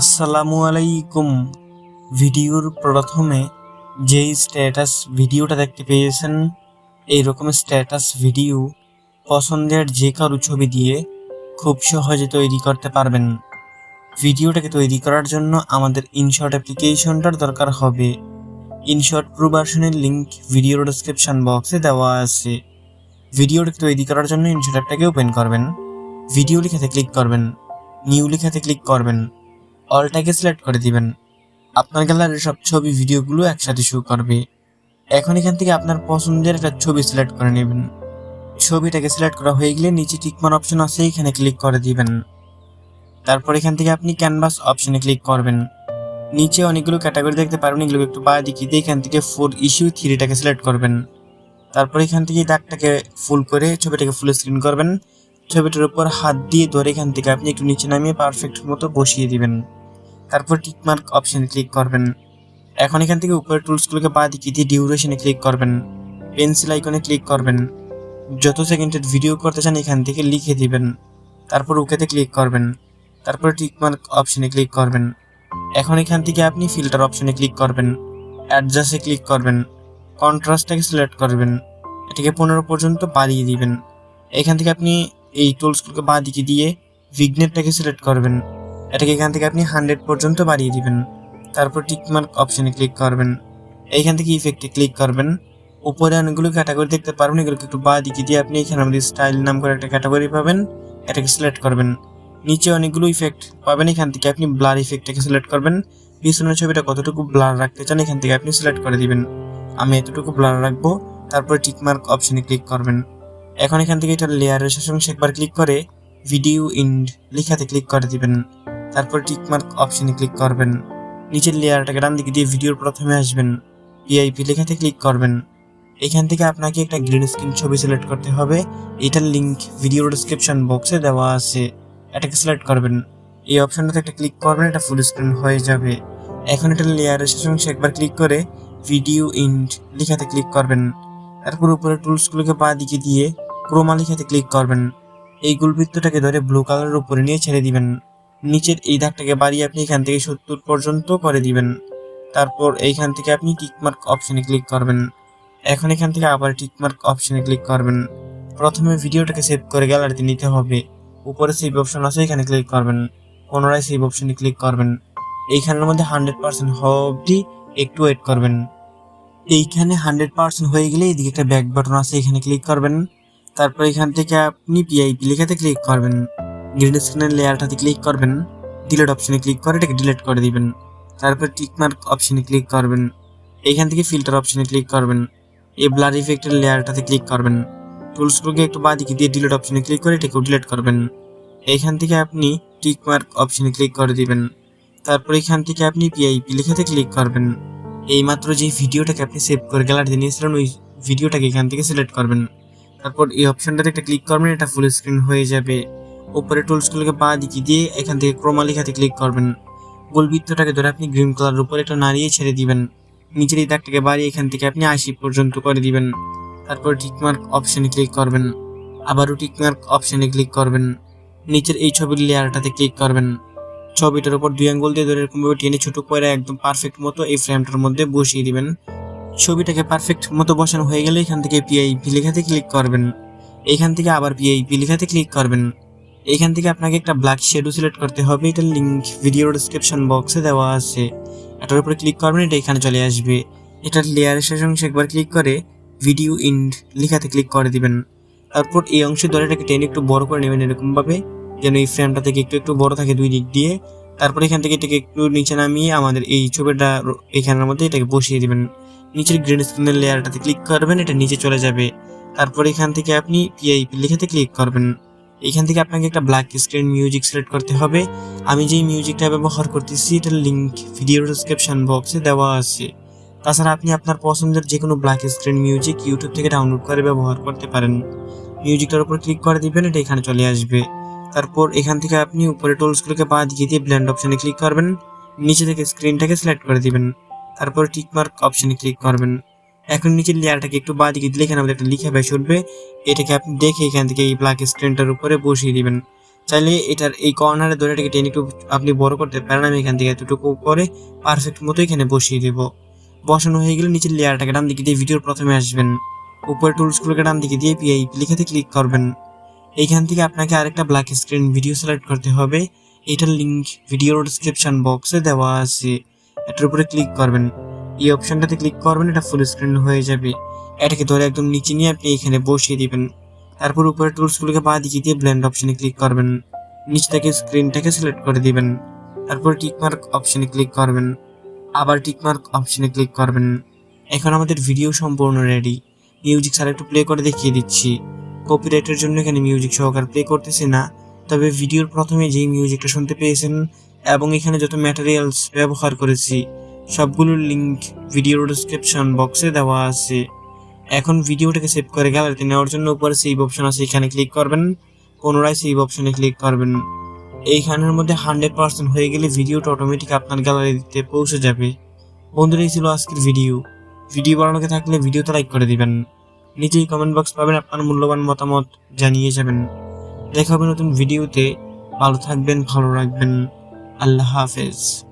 আসসালামু আলাইকুম। ভিডিওর প্রথমে যেই স্ট্যাটাস ভিডিওটা দেখতে পেয়েছেন, এইরকম স্ট্যাটাস ভিডিও পছন্দের যে কারও ছবি দিয়ে খুব সহজে তৈরি করতে পারবেন। ভিডিওটাকে তৈরি করার জন্য আমাদের ইনশর্ট অ্যাপ্লিকেশনটার দরকার হবে। ইনশর্ট প্রো ভার্সনের লিঙ্ক ভিডিওর ডিসক্রিপশন বক্সে দেওয়া আছে। ভিডিওটাকে তৈরি করার জন্য ইনশর্ট অ্যাপটাকে ওপেন করবেন। ভিডিও লেখাতে ক্লিক করবেন। নিউ লেখাতে ক্লিক করবেন। অলটাকে সিলেক্ট করে দিবেন। আপনার গ্যালারির সব ছবি, ভিডিওগুলো একসাথে শো করবে। এখন এখান থেকে আপনার পছন্দের একটা ছবি সিলেক্ট করে নেবেন। ছবিটাকে সিলেক্ট করা হয়ে গেলে নিচে টিকমার অপশন আছে, এখানে ক্লিক করে দিবেন। তারপর এখান থেকে আপনি ক্যানভাস অপশনে ক্লিক করবেন। নিচে অনেকগুলো ক্যাটাগরি দেখতে পারবেন এগুলো একটু বা দিকে দিয়ে এখান থেকে ফোর ইস্যু থ্রিটাকে সিলেক্ট করবেন। তারপর এখান থেকে দাগটাকে ফুল করে ছবিটাকে ফুল স্ক্রিন করবেন। ছবিটার উপর হাত দিয়ে ধরে এখান থেকে আপনি একটু নিচে নামিয়ে পারফেক্ট মতো বসিয়ে দিবেন। তারপর টিকমার্ক অপশানে ক্লিক করবেন। এখন এখান থেকে উপরের টুলসগুলোকে বাদ দিকে দিয়ে ডিউরেশনে ক্লিক করবেন। পেন্সিল আইকনে ক্লিক করবেন। যত সেকেন্ডের ভিডিও করতে চান এখান থেকে লিখে দিবেন। তারপর ওকেতে ক্লিক করবেন। তারপর টিকমার্ক অপশানে ক্লিক করবেন। এখন এখান থেকে আপনি ফিল্টার অপশানে ক্লিক করবেন। অ্যাডজাস্টে ক্লিক করবেন। কন্ট্রাস্টটাকে সিলেক্ট করবেন। এটাকে পনেরো পর্যন্ত বাড়িয়ে দিবেন। এখান থেকে আপনি এই টুলসগুলোকে বাঁ দিকে দিয়ে ভিগনেটটাকে সিলেক্ট করবেন। এটাকে এখান থেকে আপনি হান্ড্রেড পর্যন্ত বাড়িয়ে দিবেন। তারপর টিকমার্ক অপশনে ক্লিক করবেন। এইখান থেকে ইফেক্টে ক্লিক করবেন। উপরে অনেকগুলো ক্যাটাগরি দেখতে পারবেন। এগুলোকে একটু বাঁ দিকে দিয়ে আপনি এখানে আমাদের স্টাইল নাম করে একটা ক্যাটাগরি পাবেন। এটাকে সিলেক্ট করবেন। নিচে অনেকগুলো ইফেক্ট পাবেন। এখান থেকে আপনি ব্লার ইফেক্টটাকে সিলেক্ট করবেন। পিছনের ছবিটা কতটুকু ব্লার রাখতে চান এখান থেকে আপনি সিলেক্ট করে দিবেন। আমি এতটুকু ব্লার রাখব। তারপর টিকমার্ক অপশনে ক্লিক করবেন। এখন এখান থেকে এটা লেয়ারের শেষাংশে একবার ক্লিক করে ভিডিও ইন্ড লেখাতে ক্লিক করে দিবেন। তারপর টিকমার্ক অপশনে ক্লিক করবেন। নিচের লেয়ারটাকে ডান দিকে দিয়ে ভিডিওর প্রথমে আসবেন। পিআইপি লেখাতে ক্লিক করবেন। এখান থেকে আপনাকে একটা গ্রিন স্ক্রিন ছবি সিলেক্ট করতে হবে। এটার লিঙ্ক ভিডিও ডিসক্রিপশন বক্সে দেওয়া আছে। এটাকে সিলেক্ট করবেন। এই অপশনটাতে একটা ক্লিক করবেন, এটা ফুল স্ক্রিন হয়ে যাবে। এখন এটা লেয়ারের শেষাংশে একবার ক্লিক করে ভিডিও ইন্ড লেখাতে ক্লিক করবেন। তারপর উপরে টুলসগুলোকে পা দিকে দিয়ে ক্রোমা লেখাতে ক্লিক করবেন। এই গুলবৃত্তটাকে ধরে ব্লু কালারের উপরে নিয়ে ছেড়ে দিবেন। নিচের এই দাগটাকে বাড়িয়ে আপনি এখান থেকে সত্তর পর্যন্ত করে দিবেন। তারপর এইখান থেকে আপনি টিকমার্ক অপশনে ক্লিক করবেন। এখন এখান থেকে আবার টিকমার্ক অপশনে ক্লিক করবেন। প্রথমে ভিডিওটাকে সেভ করে গ্যালারিতে নিতে হবে। উপরে সেভ অপশন আছে, এখানে ক্লিক করবেন। পুনরায় সেভ অপশনে ক্লিক করবেন। এইখানের মধ্যে হান্ড্রেড পার্সেন্ট হওয়া অবধি একটু ওয়েট করবেন। এইখানে হান্ড্রেড পার্সেন্ট হয়ে গেলে এদিকে একটা ব্যাক বাটন আছে, এখানে ক্লিক করবেন। তারপর এখান থেকে আপনি পিআইপি লেখাতে ক্লিক করবেন। গ্রিন স্ক্রিনের লেয়ারটাতে ক্লিক করবেন। ডিলেট অপশনে ক্লিক করে এটাকে ডিলেট করে দিবেন। তারপর টিকমার্ক অপশনে ক্লিক করবেন। এখান থেকে ফিল্টার অপশনে ক্লিক করবেন। এই ব্লার ইফেক্টের লেয়ারটাতে ক্লিক করবেন। টুলস টুলসগুলোকে একটু বাদিকে দিয়ে ডিলিট অপশনে ক্লিক করে এটাকে ডিলেট করবেন। এইখান থেকে আপনি টিকমার্ক অপশনে ক্লিক করে দিবেন। তারপর এখান থেকে আপনি পিআইপি লেখাতে ক্লিক করবেন। এইমাত্র যে ভিডিওটাকে আপনি সেভ করে গ্যালারিতে নিয়েছিলেন ওই ভিডিওটাকে এখান থেকে সিলেক্ট করবেন। তারপর এই অপশনটাতে একটা ক্লিক করবেন, এটা ফুল স্ক্রিন হয়ে যাবে। উপরে টুলসগুলোকে পা দিকে দিয়ে এখান থেকে ক্রোমা লেখাতে ক্লিক করবেন গোলবৃত্তটাকে ধরে আপনি গ্রিন কালার উপরে একটা নাড়িয়ে ছেড়ে দিবেন। নিচের এই দাগটাকে বাড়িয়ে এখান থেকে আপনি আশি পর্যন্ত করে দিবেন। তারপর টিকমার্ক অপশনে ক্লিক করবেন। আবারও টিকমার্ক অপশনে ক্লিক করবেন। নিচের এই ছবির লেয়ারটাতে ক্লিক করবেন। ছবিটার উপর দুই আঙ্গুল দিয়ে ধরে এরকমভাবে টেনে ছোট করে একদম পারফেক্ট মতো এই ফ্রেমটার মধ্যে বসিয়ে দিবেন। ছবিটাকে পারফেক্ট মতো বসানো হয়ে গেলে এখান থেকে পিআইপি লেখাতে ক্লিক করবেন। এখান থেকে আবার পিআইপি লেখাতে ক্লিক করবেন। এখান থেকে আপনাকে একটা ব্ল্যাক শেডো সিলেক্ট করতে হবে। এটার লিঙ্ক ভিডিও ডিসক্রিপশন বক্সে দেওয়া আছে। এটার উপরে ক্লিক করবেন, এটা এখানে চলে আসবে। এটার লেয়ারের শেষ অংশে একবার ক্লিক করে ভিডিও ইন্ড লেখাতে ক্লিক করে দিবেন। তারপর এই অংশে ধরে এটাকে টেনে একটু বড় করে নেবেন এরকমভাবে, যেন এই ফ্রেমটা থেকে একটু একটু বড় থাকে দুই দিক দিয়ে। তারপর এখান থেকে এটাকে একটু নিচে নামিয়ে আমাদের এই ছবিটা এখানের মধ্যে এটাকে বসিয়ে দিবেন। নিচের গ্রিন স্ক্রিনের লেয়ারটাতে ক্লিক করবেন, এটা নিচে চলে যাবে। তারপর এখান থেকে আপনি পিআইপি লেখাতে ক্লিক করবেন। এখান থেকে আপনাকে একটা ব্ল্যাক স্ক্রিন মিউজিক সিলেক্ট করতে হবে। আমি যেই মিউজিকটা ব্যবহার করতেছি এটার লিঙ্ক ভিডিও ডিসক্রিপশন বক্সে দেওয়া আছে। তাছাড়া আপনি আপনার পছন্দের যে কোনো ব্ল্যাক স্ক্রিন মিউজিক ইউটিউব থেকে ডাউনলোড করে ব্যবহার করতে পারেন। মিউজিকটার উপর ক্লিক করে দিবেন, এটা এখানে চলে আসবে। তারপর এখান থেকে আপনি উপরে টুলসগুলোকে পা দিয়ে দিয়ে ব্ল্যান্ড অপশানে ক্লিক করবেন। নিচে থেকে স্ক্রিনটাকে সিলেক্ট করে দিবেন। তারপর টিকমার্ক অপশনে ক্লিক করবেন। এখন নিচের লেয়ারটাকে একটু বাঁ দিকে দিলে এখানে আমাদের একটা লিখা বেশ উঠবে এটাকে আপনি দেখে এখান থেকে এই ব্ল্যাক স্ক্রিনটার উপরে বসিয়ে দিবেন। চাইলে এটার এই কর্নারে ধরে এটাকে টেনে একটু আপনি বড় করতে পারেন। আমি এখান থেকে এতটুকু করে পারফেক্ট মতো এখানে বসিয়ে দেব। বসানো হয়ে গেলে নিচের লেয়ারটাকে ডান দিকে দিয়ে ভিডিওর প্রথমে আসবেন। উপরে টুলসগুলোকে ডান দিকে দিয়ে পিআই লিখেতে ক্লিক করবেন। এইখান থেকে আপনাকে আরেকটা ব্ল্যাক স্ক্রিন ভিডিও সিলেক্ট করতে হবে। এটার লিঙ্ক ভিডিওর ডিসক্রিপশন বক্সে দেওয়া আছে। এটার উপরে ক্লিক করবেন। এই অপশনটাতে ক্লিক করবেন, এটা ফুল স্ক্রিন হয়ে যাবে। এটাকে ধরে একদম নিচে নিয়ে আপনি এখানে বসিয়ে দিবেন। তারপর উপরে টুলসগুলোকে বাঁ দিকে দিয়ে ব্লেন্ড অপশনে ক্লিক করবেন। নিচ থেকে স্ক্রিনটাকে সিলেক্ট করে দিবেন। তারপর টিকমার্ক অপশনে ক্লিক করবেন। আবার টিকমার্ক অপশনে ক্লিক করবেন। এখন আমাদের ভিডিও সম্পূর্ণ রেডি মিউজিক ছাড়া একটু প্লে করে দেখিয়ে দিচ্ছি। কপিরাইটের জন্য এখানে মিউজিক সহকার প্লে করতেছি না। তবে ভিডিওর প্রথমে যেই মিউজিকটা শুনতে পেয়েছেন এবং এখানে যত ম্যাটেরিয়ালস ব্যবহার করেছি, সবগুলোর লিঙ্ক ভিডিওর ডিসক্রিপশন বক্সে দেওয়া আছে। এখন ভিডিওটাকে সেভ করে গ্যালারিতে নেওয়ার জন্য উপরে সেভ অপশন আছে, এখানে ক্লিক করবেন, পুনরায় সেভ অপশনে ক্লিক করবেন। এইখানের মধ্যে হান্ড্রেড পার্সেন্ট হয়ে গেলে ভিডিওটা অটোমেটিক আপনার গ্যালারিতে পৌঁছে যাবে। বন্ধুরা, এই ছিল আজকের ভিডিও ভিডিও বানানোকে থাকলে ভিডিওতে লাইক করে দিবেন। নিচেই কমেন্ট বক্স পাবেন, আপনার মূল্যবান মতামত জানিয়ে যাবেন। দেখা হবে নতুন ভিডিওতে ভালো থাকবেন, ভালো রাখবেন। আল্লাহ হাফেজ।